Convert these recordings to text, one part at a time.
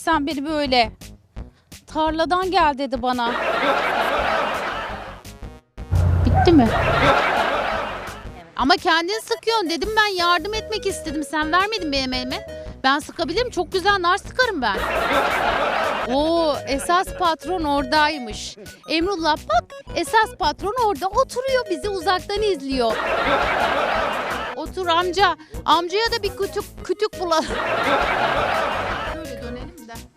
sen beni böyle? Tarladan gel dedi bana. Bitti mi? Ama kendin sıkıyorsun dedim ben yardım etmek istedim. Sen vermedin benim elime. Ben sıkabilirim. Çok güzel nar sıkarım ben. Oo esas patron oradaymış. Emrullah bak esas patron orada oturuyor bizi uzaktan izliyor. Otur amca. Amcaya da bir kütük kütük bulalım.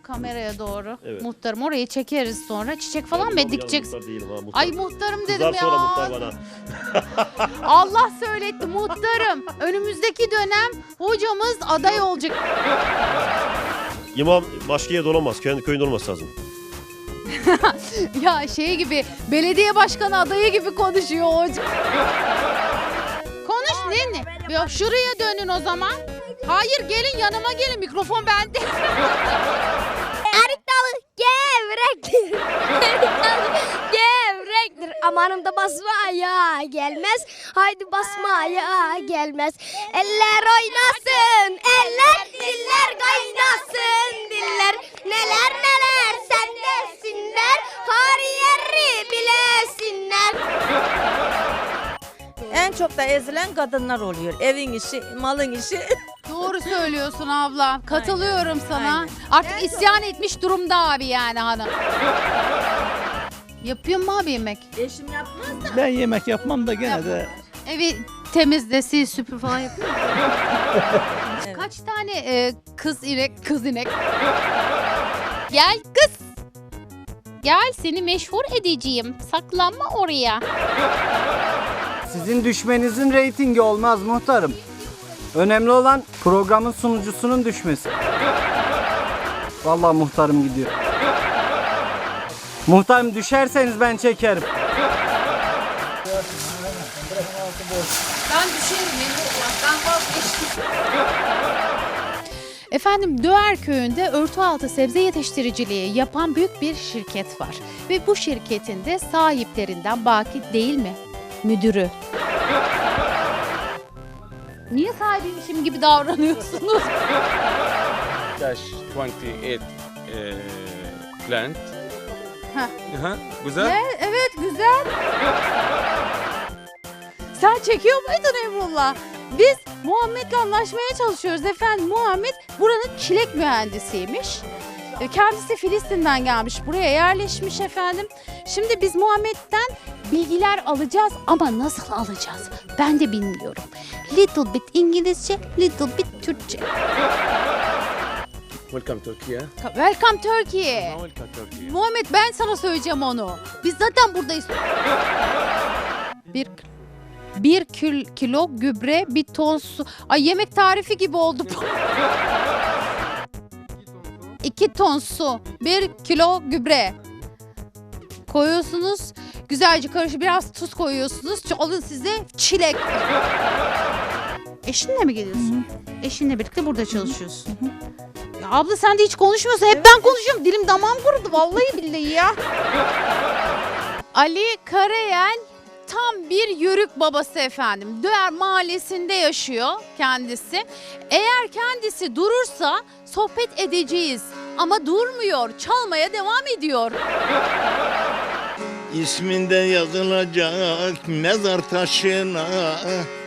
Kameraya doğru. Evet. Muhtarım orayı çekeriz sonra. Çiçek falan mı dikeceksin? muhtar değilim ha, muhtar. Ay muhtarım dedim Kızar ya. sonra muhtar bana. Allah söyletti muhtarım. Önümüzdeki dönem hocamız aday olacak. İmam başka yerde olamaz. Kendi köyünde olması lazım. Ya şey gibi belediye başkanı adayı gibi konuşuyor hoca. Konuş ne ne? Ya şuraya dönün o zaman. Hayır gelin yanıma gelin mikrofon bende. gevrektir. Amanım da basmaya gelmez. Haydi basmaya gelmez. Eller oynasın. Eller diller kaynasın. Diller neler neler sen desinler. Har yeri bilesinler. En çok da ezilen kadınlar oluyor. Evin işi, malın işi. Doğru söylüyorsun abla. Katılıyorum sana. Aynen. Artık isyan etmiş durumda abi yani hanım. Yapıyor mu abi yemek? Eşim yapmaz da. Ben yemek yapmam da gene de Evi temizle, sil, süpür falan yapıyor? Evet. Kaç tane e, kız inek, kız inek? Gel kız. Gel seni meşhur edeceğim. Saklanma oraya. Sizin düşmenizin reytingi olmaz muhtarım. Önemli olan programın sunucusunun düşmesi. Vallahi muhtarım gidiyor. Muhtarım düşerseniz ben çekerim. Ben düşerim Ben vazgeçtim. Efendim Döğer köyünde örtü altı sebze yetiştiriciliği yapan büyük bir şirket var. Ve bu şirketin de sahiplerinden Baki değil mi? Müdürü. Niye sahibiymişim gibi davranıyorsunuz? dash 28 uh, plant. Aha, güzel. Ne? Evet güzel. Sen çekiyor muydun Emrullah? Biz Muhammed'le anlaşmaya çalışıyoruz efendim. Muhammed buranın çilek mühendisiymiş. E, Kendisi Filistin'den gelmiş. Buraya yerleşmiş efendim. Şimdi biz Muhammed'den bilgiler alacağız ama nasıl alacağız? Ben de bilmiyorum. Little bit İngilizce, little bit Türkçe. Welcome Turkey. Welcome Turkey. Welcome Turkey. Muhammed ben sana söyleyeceğim onu. Biz zaten buradayız. Bir bir kil, kilo gübre, bir ton su. Ay yemek tarifi gibi oldu bu. İki ton su, bir kilo gübre. Koyuyorsunuz. Güzelce karışık biraz tuz koyuyorsunuz. Alın size çilek. Eşinle mi geliyorsun? Eşinle birlikte burada çalışıyorsun. Ya abla sen de hiç konuşmuyorsun. Hep ben konuşuyorum. Dilim damağım kurudu vallahi billahi ya. Ali Karayel tam bir yörük babası efendim. Döğer mahallesinde yaşıyor kendisi. Eğer kendisi durursa sohbet edeceğiz. Ama durmuyor. Çalmaya devam ediyor. İsminde yazılacak mezar taşına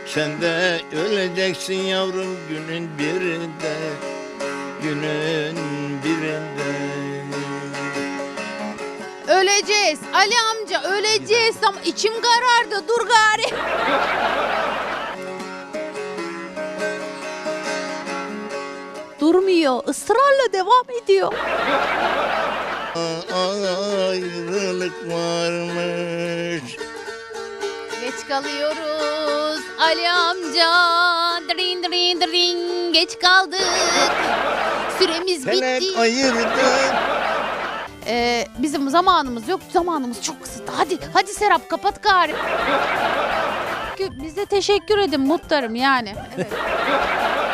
Sen de öleceksin yavrum günün birinde Günün birinde Öleceğiz. Ali amca öleceğiz ama içim karardı. Dur gari. Durmuyor. ısrarla devam ediyor. Ayrılık varmış Geç kalıyoruz Ali amca. Drin drin drin geç kaldık. Süremiz Felek bitti. ayırdı Ee, bizim zamanımız yok. Zamanımız çok kısıtlı. Hadi hadi Serap kapat gari. Bize teşekkür edin muhtarım yani. Evet.